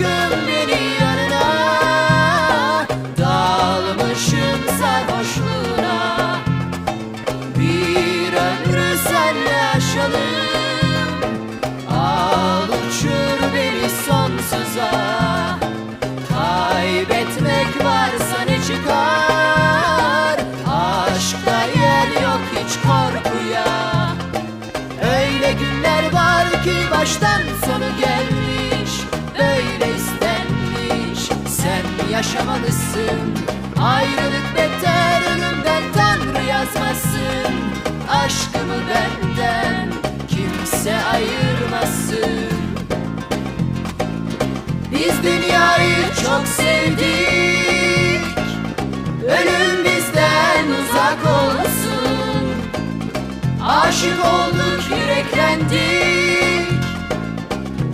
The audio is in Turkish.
aşkım beni yanına. Dalmışım sarhoşluğuna. Bir ömrü senle yaşalım Al uçur beni sonsuza. Kaybetmek yaşamalısın. Ayrılık beter ölümden Tanrı yazmasın. Aşkımı benden Kimse ayırmasın. Biz dünyayı çok sevdik. Ölüm bizden uzak olsun. Aşık olduk yüreklendik